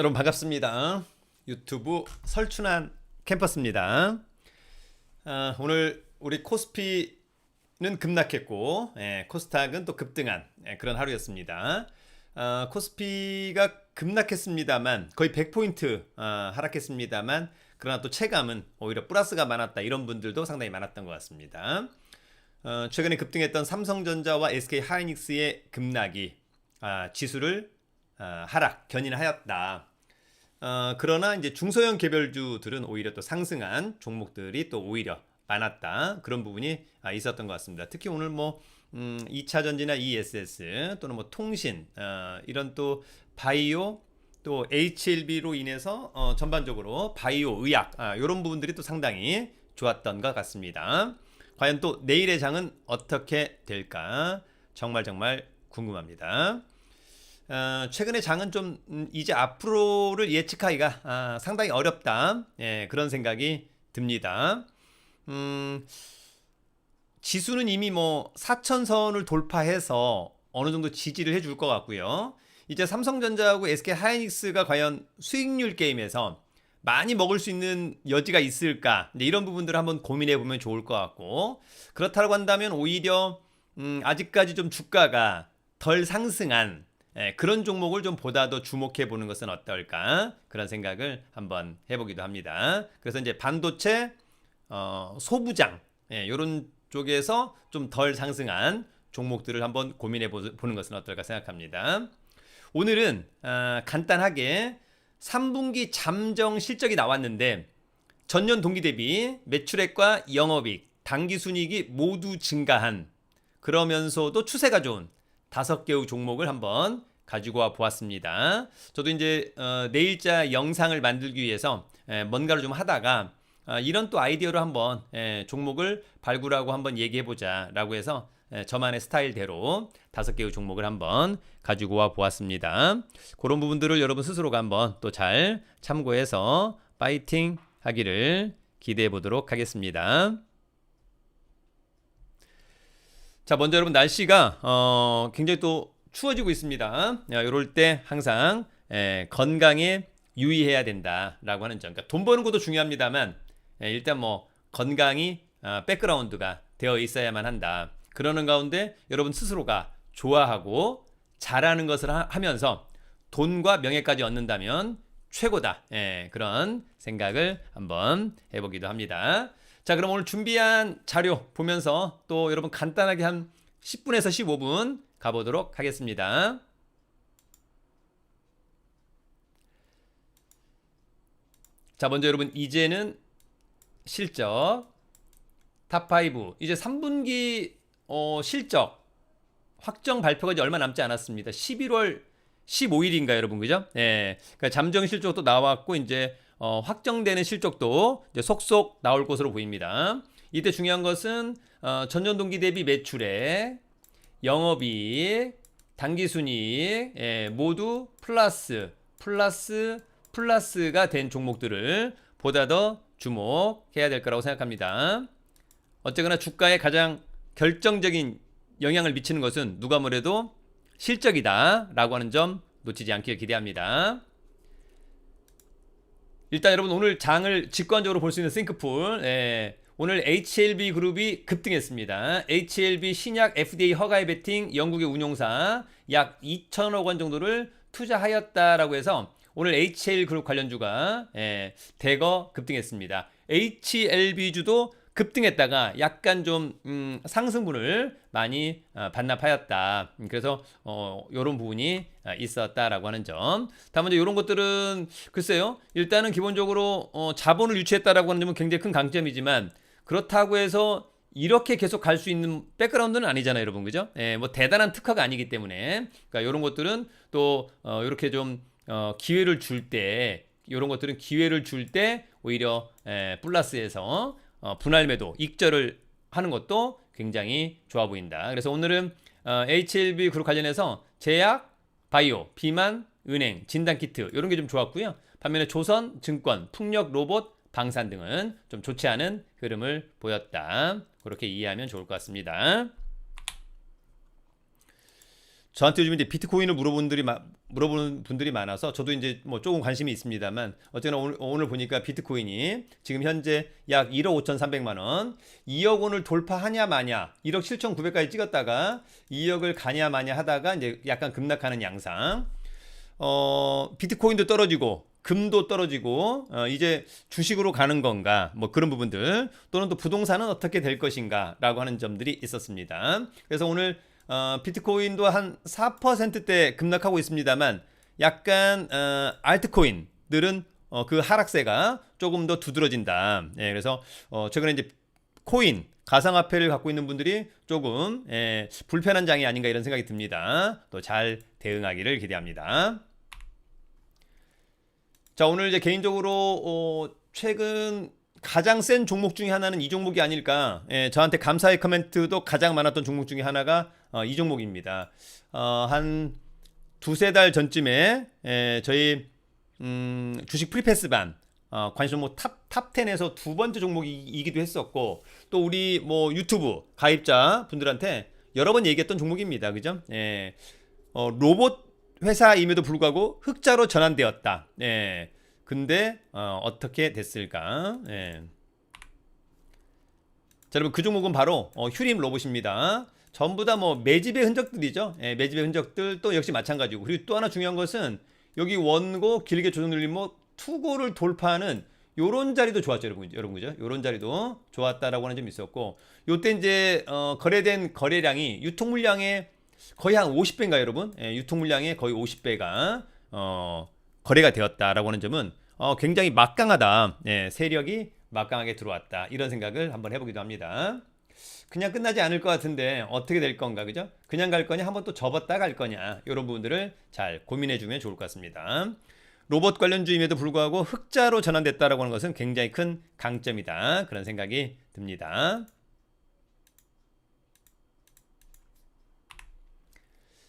여러분 반갑습니다. 유튜브 설춘한 캠퍼스입니다. 아, 오늘 우리 코스피는 급락했고 예, 코스닥은 또 급등한 예, 그런 하루였습니다. 아, 코스피가 급락했습니다만 거의 100포인트 아, 하락했습니다만 그러나 또 체감은 오히려 플러스가 많았다 이런 분들도 상당히 많았던 것 같습니다. 어, 최근에 급등했던 삼성전자와 SK 하이닉스의 급락이 아, 지수를 아, 하락 견인하였다. 어, 그러나 이제 중소형 개별주들은 오히려 또 상승한 종목들이 또 오히려 많았다. 그런 부분이 아, 있었던 것 같습니다. 특히 오늘 뭐 음, 2차 전지나 ESS 또는 뭐 통신 어, 이런 또 바이오 또 HLB로 인해서 어, 전반적으로 바이오 의약 아, 이런 부분들이 또 상당히 좋았던 것 같습니다. 과연 또 내일의 장은 어떻게 될까 정말 정말 궁금합니다. 어, 최근의 장은 좀 음, 이제 앞으로를 예측하기가 아, 상당히 어렵다 예, 그런 생각이 듭니다. 음, 지수는 이미 뭐 4천선을 돌파해서 어느 정도 지지를 해줄 것 같고요. 이제 삼성전자하고 SK 하이닉스가 과연 수익률 게임에서 많이 먹을 수 있는 여지가 있을까? 이런 부분들을 한번 고민해 보면 좋을 것 같고 그렇다고 한다면 오히려 음, 아직까지 좀 주가가 덜 상승한 예, 그런 종목을 좀 보다 더 주목해 보는 것은 어떨까 그런 생각을 한번 해보기도 합니다. 그래서 이제 반도체, 어, 소부장 예, 이런 쪽에서 좀 덜 상승한 종목들을 한번 고민해 보- 보는 것은 어떨까 생각합니다. 오늘은 아, 간단하게 3분기 잠정 실적이 나왔는데 전년 동기 대비 매출액과 영업이익, 당기순이익이 모두 증가한 그러면서도 추세가 좋은 다섯 개의 종목을 한번 가지고 와 보았습니다. 저도 이제 어, 내일자 영상을 만들기 위해서 에, 뭔가를 좀 하다가 아, 이런 또 아이디어로 한번 에, 종목을 발굴하고 한번 얘기해 보자라고 해서 에, 저만의 스타일대로 다섯 개의 종목을 한번 가지고 와 보았습니다. 그런 부분들을 여러분 스스로가 한번 또 잘 참고해서 파이팅 하기를 기대해 보도록 하겠습니다. 자, 먼저 여러분 날씨가 어, 굉장히 또 추워지고 있습니다. 야, 이럴 때 항상 에, 건강에 유의해야 된다라고 하는 점. 그러니까 돈 버는 것도 중요합니다만 에, 일단 뭐 건강이 아, 백그라운드가 되어 있어야만 한다. 그러는 가운데 여러분 스스로가 좋아하고 잘하는 것을 하, 면서 돈과 명예까지 얻는다면 최고다. 예, 그런 생각을 한번 해보기도 합니다. 자, 그럼 오늘 준비한 자료 보면서 또 여러분 간단하게 한 10분에서 15분 가보도록 하겠습니다. 자, 먼저 여러분 이제는 실적 탑5 이제 3분기 어, 실적 확정 발표가 이제 얼마 남지 않았습니다. 11월 15일인가 여러분 그죠? 예. 그러니까 잠정 실적도 나왔고 이제 어, 확정되는 실적도 이제 속속 나올 것으로 보입니다. 이때 중요한 것은 어, 전년 동기 대비 매출액, 영업이익, 당기순이익 예, 모두 플러스, 플러스, 플러스가 된 종목들을 보다 더 주목해야 될 거라고 생각합니다. 어쨌거나 주가에 가장 결정적인 영향을 미치는 것은 누가 뭐래도 실적이다라고 하는 점 놓치지 않길 기대합니다. 일단 여러분 오늘 장을 직관적으로 볼 수 있는 싱크풀 예, 오늘 HLB 그룹이 급등했습니다. HLB 신약 FDA 허가에 베팅 영국의 운용사 약 2천억 원 정도를 투자하였다라고 해서 오늘 HL 그룹 관련주가 예, 대거 급등했습니다. HLB주도 급등했다가 약간 좀 음, 상승분을 많이 어, 반납하였다. 음, 그래서 어, 이런 부분이 아, 있었다라고 하는 점. 다만 이런 것들은 글쎄요. 일단은 기본적으로 어, 자본을 유치했다라고 하는 점은 굉장히 큰 강점이지만 그렇다고 해서 이렇게 계속 갈 수 있는 백그라운드는 아니잖아요, 여러분, 그죠? 예, 뭐 대단한 특화가 아니기 때문에, 그러니까 이런 것들은 또 어, 이렇게 좀 어, 기회를 줄 때, 이런 것들은 기회를 줄 때 오히려 예, 플러스에서 어, 분할 매도, 익절을 하는 것도 굉장히 좋아 보인다. 그래서 오늘은 어, HLB 그룹 관련해서 제약, 바이오, 비만, 은행, 진단 키트 이런 게 좀 좋았고요. 반면에 조선, 증권, 풍력, 로봇, 방산 등은 좀 좋지 않은 흐름을 보였다. 그렇게 이해하면 좋을 것 같습니다. 저한테 요즘 이제 비트코인을 물어보는 분들이 마- 물어보는 분들이 많아서 저도 이제 뭐 조금 관심이 있습니다만 어쨌거나 오늘, 오늘 보니까 비트코인이 지금 현재 약 1억 5,300만 원, 2억 원을 돌파하냐 마냐, 1억 7,900까지 찍었다가 2억을 가냐 마냐 하다가 이제 약간 급락하는 양상. 어, 비트코인도 떨어지고 금도 떨어지고 어, 이제 주식으로 가는 건가 뭐 그런 부분들 또는 또 부동산은 어떻게 될 것인가라고 하는 점들이 있었습니다. 그래서 오늘 어, 비트코인도 한 4%대 급락하고 있습니다만 약간 어, 알트코인들은 어, 그 하락세가 조금 더 두드러진다. 예, 그래서 어, 최근에 이제 코인 가상화폐를 갖고 있는 분들이 조금 예, 불편한 장이 아닌가 이런 생각이 듭니다. 또 잘 대응하기를 기대합니다. 자 오늘 이제 개인적으로 어, 최근 가장 센 종목 중에 하나는 이 종목이 아닐까. 예, 저한테 감사의 코멘트도 가장 많았던 종목 중에 하나가 어, 이 종목입니다. 어, 한 두세 달 전쯤에 예, 저희 음, 주식 프리패스반 어, 관심 종목 탑, 탑 10에서 두 번째 종목이기도 했었고 또 우리 뭐 유튜브 가입자 분들한테 여러 번 얘기했던 종목입니다. 그죠? 예. 어, 로봇 회사임에도 불구하고 흑자로 전환되었다. 예. 근데 어, 어떻게 됐을까? 예. 자, 여러분 그 종목은 바로 어, 휴림 로봇입니다. 전부 다 뭐 매집의 흔적들이죠. 예, 매집의 흔적들 또 역시 마찬가지고 그리고 또 하나 중요한 것은 여기 원고 길게 조정 눌림 뭐 투고를 돌파하는 요런 자리도 좋았죠, 여러분. 여러분 그죠? 요런 자리도 좋았다라고 하는 점이 있었고 요때 이제 어, 거래된 거래량이 유통 물량의 거의 한 50배인가 여러분? 예, 유통 물량의 거의 50배가 어, 거래가 되었다라고 하는 점은 어, 굉장히 막강하다. 예, 세력이 막강하게 들어왔다. 이런 생각을 한번 해보기도 합니다. 그냥 끝나지 않을 것 같은데 어떻게 될 건가 그죠? 그냥 갈 거냐 한번 또 접었다 갈 거냐 이런 부분들을 잘 고민해 주면 좋을 것 같습니다. 로봇 관련주임에도 불구하고 흑자로 전환됐다라고 하는 것은 굉장히 큰 강점이다 그런 생각이 듭니다.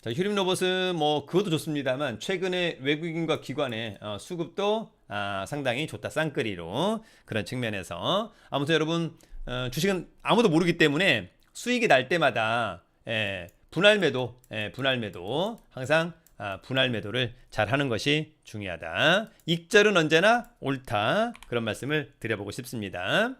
자, 휴림 로봇은 뭐 그것도 좋습니다만 최근에 외국인과 기관의 어, 수급도 아, 상당히 좋다 쌍끌이로 그런 측면에서 아무튼 여러분 어, 주식은 아무도 모르기 때문에 수익이 날 때마다 예, 분할 매도, 예, 분할 매도 항상 아, 분할 매도를 잘 하는 것이 중요하다. 익절은 언제나 옳다 그런 말씀을 드려보고 싶습니다.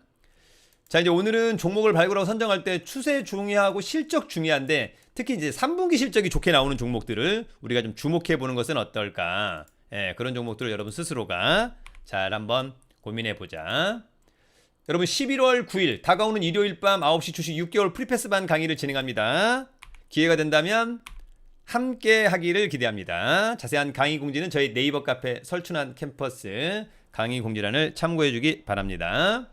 자 이제 오늘은 종목을 발굴하고 선정할 때 추세 중요하고 실적 중요한데 특히 이제 3분기 실적이 좋게 나오는 종목들을 우리가 좀 주목해 보는 것은 어떨까? 예, 그런 종목들을 여러분 스스로가 잘 한번 고민해 보자. 여러분 11월 9일 다가오는 일요일 밤 9시 주식 6개월 프리패스반 강의를 진행합니다. 기회가 된다면 함께 하기를 기대합니다. 자세한 강의 공지는 저희 네이버 카페 설춘한 캠퍼스 강의 공지란을 참고해 주기 바랍니다.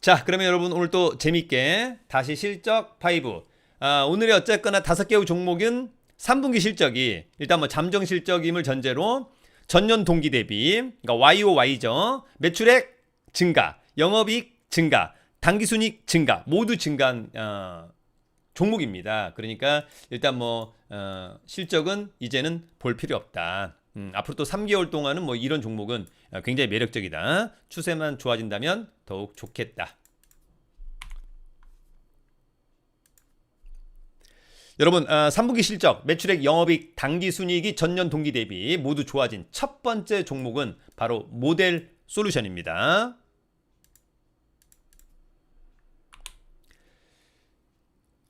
자, 그러면 여러분 오늘 또 재밌게 다시 실적 5. 아, 오늘의 어쨌거나 다섯 개의 종목은 3분기 실적이 일단 뭐 잠정 실적임을 전제로 전년 동기 대비 그러니까 YOY죠. 매출액 증가, 영업이익 증가, 당기순이익 증가 모두 증가한 어, 종목입니다. 그러니까 일단 뭐 어, 실적은 이제는 볼 필요 없다. 음, 앞으로 또 3개월 동안은 뭐 이런 종목은 어, 굉장히 매력적이다. 추세만 좋아진다면 더욱 좋겠다. 여러분, 어, 3분기 실적, 매출액, 영업이익, 당기순이익이 전년 동기 대비 모두 좋아진 첫 번째 종목은 바로 모델 솔루션입니다.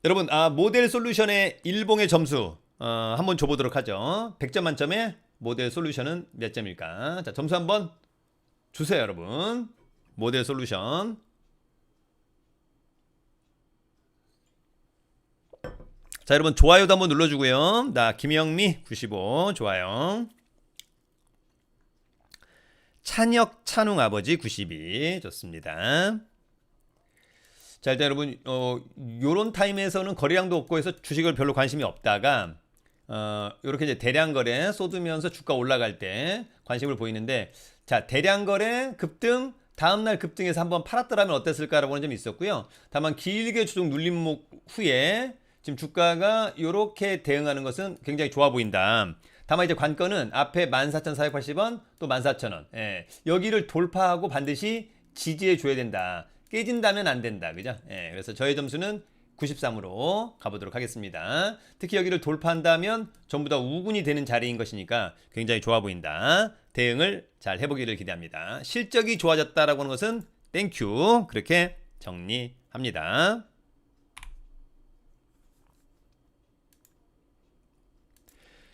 여러분, 아, 모델 솔루션의 일봉의 점수 어, 한번 줘보도록 하죠. 100점 만점에 모델 솔루션은 몇 점일까? 자, 점수 한번 주세요, 여러분. 모델 솔루션. 자, 여러분 좋아요도 한번 눌러주고요. 나 김영미 95 좋아요. 찬혁 찬웅 아버지 92 좋습니다. 자 일단 여러분 어 요런 타임에서는 거래량도 없고 해서 주식을 별로 관심이 없다가 어 요렇게 이제 대량 거래 쏟으면서 주가 올라갈 때 관심을 보이는데 자 대량 거래 급등 다음날 급등해서 한번 팔았더라면 어땠을까라고 하는 점이 있었고요. 다만 길게 주종 눌림목 후에 지금 주가가 이렇게 대응하는 것은 굉장히 좋아 보인다. 다만 이제 관건은 앞에 14,480원 또 14,000원. 예. 여기를 돌파하고 반드시 지지해 줘야 된다. 깨진다면 안 된다. 그죠? 예. 그래서 저의 점수는 93으로 가보도록 하겠습니다. 특히 여기를 돌파한다면 전부 다 우군이 되는 자리인 것이니까 굉장히 좋아 보인다. 대응을 잘 해보기를 기대합니다. 실적이 좋아졌다라고 하는 것은 땡큐 그렇게 정리합니다.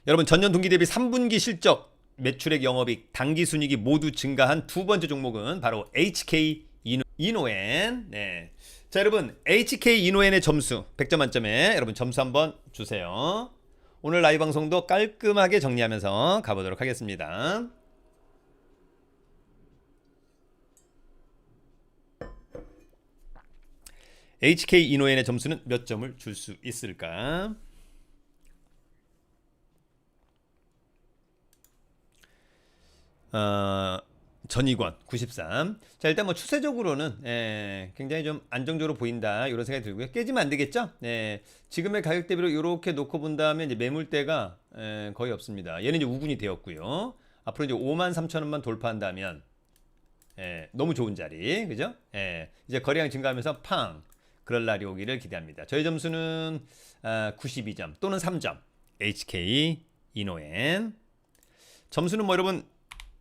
여러분 전년 동기 대비 3분기 실적, 매출액, 영업이익, 당기 순이익이 모두 증가한 두 번째 종목은 바로 HK 이노, 이노엔. 네. 자, 여러분 HK 이노엔의 점수 100점 만점에 여러분 점수 한번 주세요. 오늘 라이브 방송도 깔끔하게 정리하면서 가보도록 하겠습니다. HK 이노엔의 점수는 몇 점을 줄 수 있을까? 어, 전이권 93. 자 일단 뭐 추세적으로는 예, 굉장히 좀 안정적으로 보인다 이런 생각이 들고요. 깨지면 안 되겠죠? 예, 지금의 가격 대비로 이렇게 놓고 본다면 이제 매물대가 예, 거의 없습니다. 얘는 이제 우군이 되었고요. 앞으로 이제 5만 3천 원만 돌파한다면 예, 너무 좋은 자리, 그죠? 예, 이제 거래량 증가하면서 팡 그럴 날이 오기를 기대합니다. 저희 점수는 아, 92점 또는 3점. HK 이노엔 점수는 뭐 여러분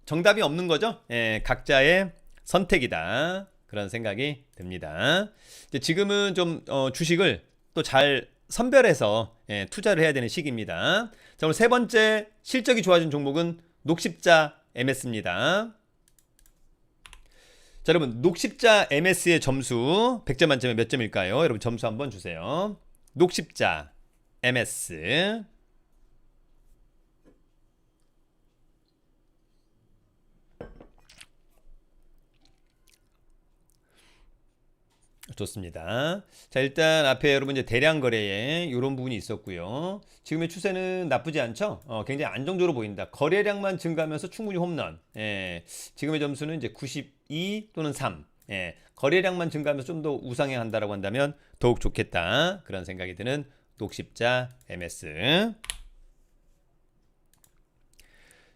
정답이 없는 거죠. 예, 각자의 선택이다. 그런 생각이 듭니다. 지금은 좀 어, 주식을 또 잘 선별해서 예, 투자를 해야 되는 시기입니다. 자, 오늘 세 번째 실적이 좋아진 종목은 녹십자 MS입니다. 자, 여러분 녹십자 MS의 점수 100점 만점에 몇 점일까요? 여러분 점수 한번 주세요. 녹십자 MS 좋습니다. 자, 일단 앞에 여러분 이제 대량 거래에 이런 부분이 있었고요. 지금의 추세는 나쁘지 않죠? 어, 굉장히 안정적으로 보인다. 거래량만 증가하면서 충분히 홈런. 예, 지금의 점수는 이제 92 또는 3. 예, 거래량만 증가하면서 좀 더 우상향 한다라고 한다면 더욱 좋겠다. 그런 생각이 드는 녹십자 MS.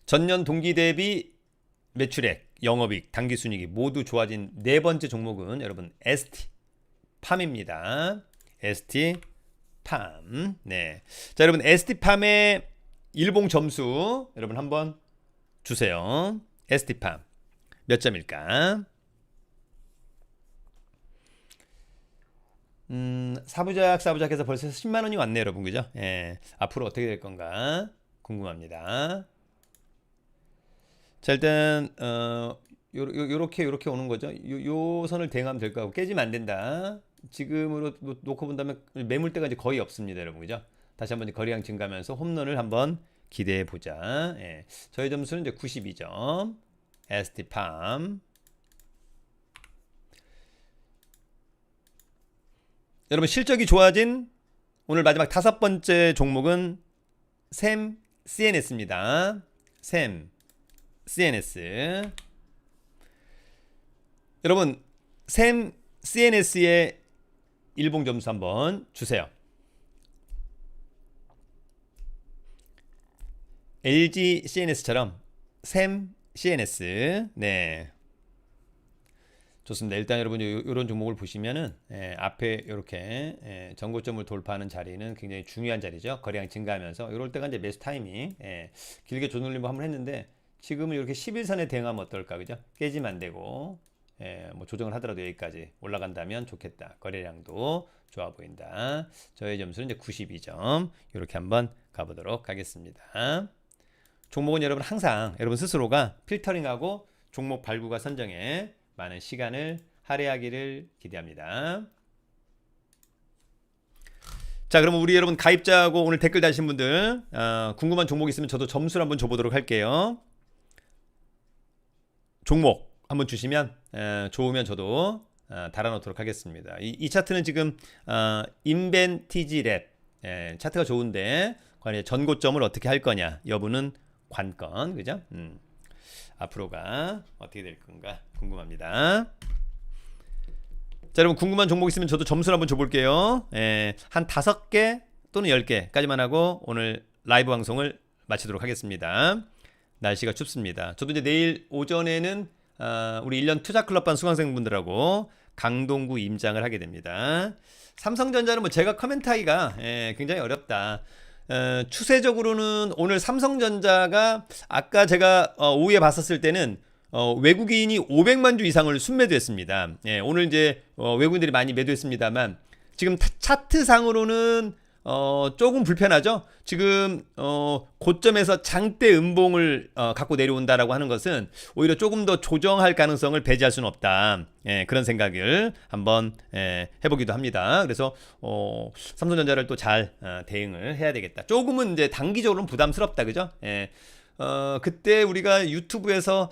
전년 동기 대비 매출액, 영업이익, 당기순이익이 모두 좋아진 네 번째 종목은 여러분 ST 팜입니다. ST 팜. 네. 자, 여러분 ST 팜의 일봉 점수 여러분 한번 주세요. ST 팜. 몇 점일까? 음, 사부작 사부작해서 벌써 10만 원이 왔네요, 여러분. 그죠? 예. 앞으로 어떻게 될 건가 궁금합니다. 자, 일단 어 요렇게 요렇게 오는 거죠. 요, 요 선을 대응하면 될 거고 깨지면 안 된다. 지금으로 놓- 놓고 본다면 매물대가 이제 거의 없습니다, 여러분. 그죠? 다시 한번 거래량 증가하면서 홈런을 한번 기대해 보자. 예. 저희 점수는 이제 92점. ST팜. 여러분 실적이 좋아진 오늘 마지막 다섯 번째 종목은 샘 CNS입니다. 샘 CNS. 여러분 샘 CNS의 일봉 점수 한번 주세요. LG CNS처럼 샘 CNS 네 좋습니다. 일단 여러분 이런 종목을 보시면은 예, 앞에 이렇게 예, 전고점을 돌파하는 자리는 굉장히 중요한 자리죠. 거래량 증가하면서 이럴 때가 이제 매수 타이밍 예, 길게 조놀림을 한번 했는데 지금은 이렇게 11선에 대응하면 어떨까 그죠? 깨지면 안 되고 예, 뭐 조정을 하더라도 여기까지 올라간다면 좋겠다. 거래량도 좋아 보인다. 저의 점수는 이제 92점. 이렇게 한번 가보도록 하겠습니다. 종목은 여러분 항상 여러분 스스로가 필터링하고 종목 발굴과 선정에 많은 시간을 할애하기를 기대합니다. 자, 그러면 우리 여러분 가입자하고 오늘 댓글 다신 분들 어, 궁금한 종목 있으면 저도 점수를 한번 줘보도록 할게요. 종목 한번 주시면 에, 좋으면 저도 어, 달아놓도록 하겠습니다. 이, 이 차트는 지금 어, 인벤티지 랩 예, 차트가 좋은데 관련 전고점을 어떻게 할 거냐 여부는 관건 그죠? 음. 앞으로가 어떻게 될 건가 궁금합니다. 자 여러분 궁금한 종목 있으면 저도 점수를 한번 줘볼게요. 예, 한 다섯 개 또는 열 개까지만 하고 오늘 라이브 방송을 마치도록 하겠습니다. 날씨가 춥습니다. 저도 이제 내일 오전에는 아, 우리 1년 투자 클럽반 수강생분들하고 강동구 임장을 하게 됩니다. 삼성전자는 뭐 제가 커멘트하기가 예, 굉장히 어렵다. 어, 추세적으로는 오늘 삼성전자가 아까 제가 어, 오후에 봤었을 때는 어, 외국인이 500만 주 이상을 순매도했습니다. 예, 오늘 이제 어, 외국인들이 많이 매도했습니다만 지금 타- 차트상으로는 어, 조금 불편하죠. 지금 어, 고점에서 장대 음봉을 어, 갖고 내려온다라고 하는 것은 오히려 조금 더 조정할 가능성을 배제할 수는 없다. 예, 그런 생각을 한번 예, 해보기도 합니다. 그래서 어, 삼성전자를 또잘 어, 대응을 해야 되겠다. 조금은 이제 단기적으로는 부담스럽다, 그죠? 예, 어, 그때 우리가 유튜브에서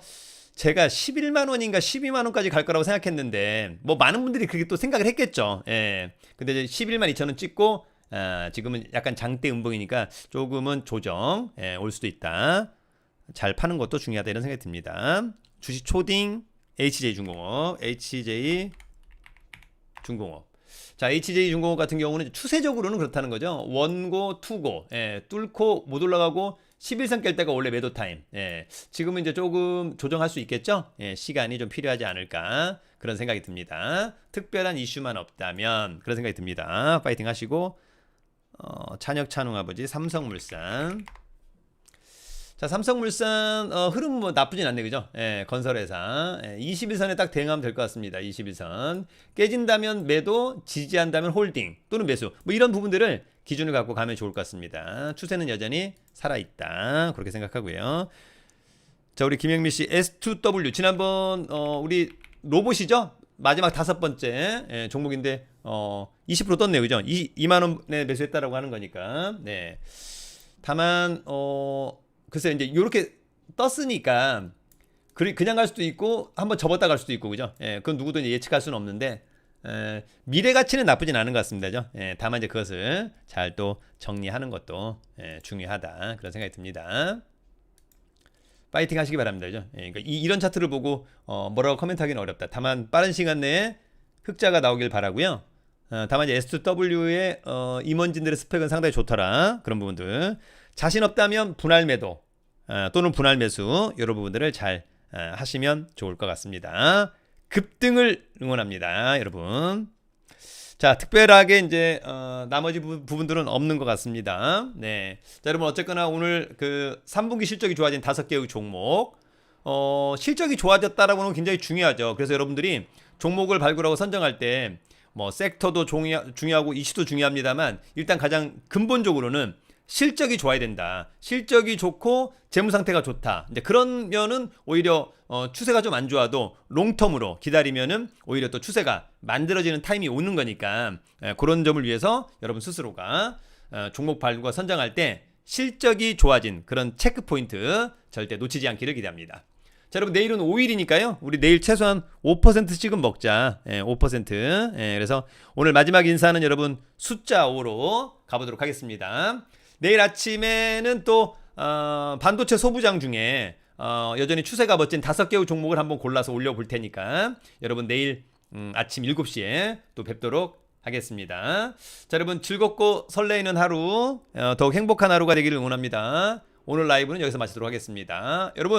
제가 11만 원인가 12만 원까지 갈 거라고 생각했는데 뭐 많은 분들이 그렇게 또 생각을 했겠죠. 예. 근데 이제 11만 2천 원 찍고 아, 지금은 약간 장대 음봉이니까 조금은 조정 예, 올 수도 있다. 잘 파는 것도 중요하다 이런 생각이 듭니다. 주식 초딩 HJ 중공업, HJ 중공업. 자, HJ 중공업 같은 경우는 추세적으로는 그렇다는 거죠. 원고, 투고, 예, 뚫고 못 올라가고 11선 깰 때가 원래 매도 타임. 예, 지금은 이제 조금 조정할 수 있겠죠. 예, 시간이 좀 필요하지 않을까 그런 생각이 듭니다. 특별한 이슈만 없다면 그런 생각이 듭니다. 파이팅 하시고 어, 찬혁 찬웅 아버지 삼성물산. 자, 삼성물산 어, 흐름 뭐 나쁘진 않네, 그죠? 예, 건설회사. 예, 21선에 딱 대응하면 될 것 같습니다. 21선. 깨진다면 매도, 지지한다면 홀딩 또는 매수. 뭐 이런 부분들을 기준을 갖고 가면 좋을 것 같습니다. 추세는 여전히 살아있다. 그렇게 생각하고요. 자, 우리 김영미 씨 S2W 지난번 어, 우리 로봇이죠? 마지막 다섯 번째 예, 종목인데 어, 20% 떴네요, 그죠? 2, 2만 원에 매수했다라고 하는 거니까. 네. 다만 어 글쎄 이제 이렇게 떴으니까 그- 그냥 갈 수도 있고 한번 접었다 갈 수도 있고 그죠? 예, 그건 누구도 예측할 수는 없는데 에, 미래 가치는 나쁘진 않은 것 같습니다. 죠 예, 다만 이제 그것을 잘 또 정리하는 것도 예, 중요하다 그런 생각이 듭니다. 파이팅 하시기 바랍니다. 죠 예, 그러니까 이, 이런 차트를 보고 어, 뭐라고 코멘트하기는 어렵다. 다만 빠른 시간 내에 흑자가 나오길 바라고요. 어, 다만 이제 S2W의 어, 임원진들의 스펙은 상당히 좋더라. 그런 부분들. 자신 없다면 분할 매도 어, 또는 분할 매수 이런 부분들을 잘 어, 하시면 좋을 것 같습니다. 급등을 응원합니다, 여러분. 자, 특별하게 이제 어, 나머지 부, 부분들은 없는 것 같습니다. 네, 자 여러분 어쨌거나 오늘 그 3분기 실적이 좋아진 다섯 개의 종목, 어, 실적이 좋아졌다라고 하는 건 굉장히 중요하죠. 그래서 여러분들이 종목을 발굴하고 선정할 때 뭐 섹터도 중요, 중요 하고 이슈도 중요합니다만 일단 가장 근본적으로는 실적이 좋아야 된다. 실적이 좋고 재무 상태가 좋다. 이제 그러면은 오히려 어, 추세가 좀 안 좋아도 롱텀으로 기다리면은 오히려 또 추세가 만들어지는 타임이 오는 거니까 예, 그런 점을 위해서 여러분 스스로가 어, 종목 발굴과 선정할 때 실적이 좋아진 그런 체크 포인트 절대 놓치지 않기를 기대합니다. 자, 여러분 내일은 5일이니까요. 우리 내일 최소한 5%씩은 먹자. 예, 5%. 예, 그래서 오늘 마지막 인사는 여러분 숫자 5로 가보도록 하겠습니다. 내일 아침에는 또 어, 반도체 소부장 중에 어, 여전히 추세가 멋진 다섯 개의 종목을 한번 골라서 올려볼 테니까 여러분 내일 음, 아침 7시에 또 뵙도록 하겠습니다. 자, 여러분 즐겁고 설레이는 하루, 어, 더욱 행복한 하루가 되기를 응원합니다. 오늘 라이브는 여기서 마치도록 하겠습니다. 여러분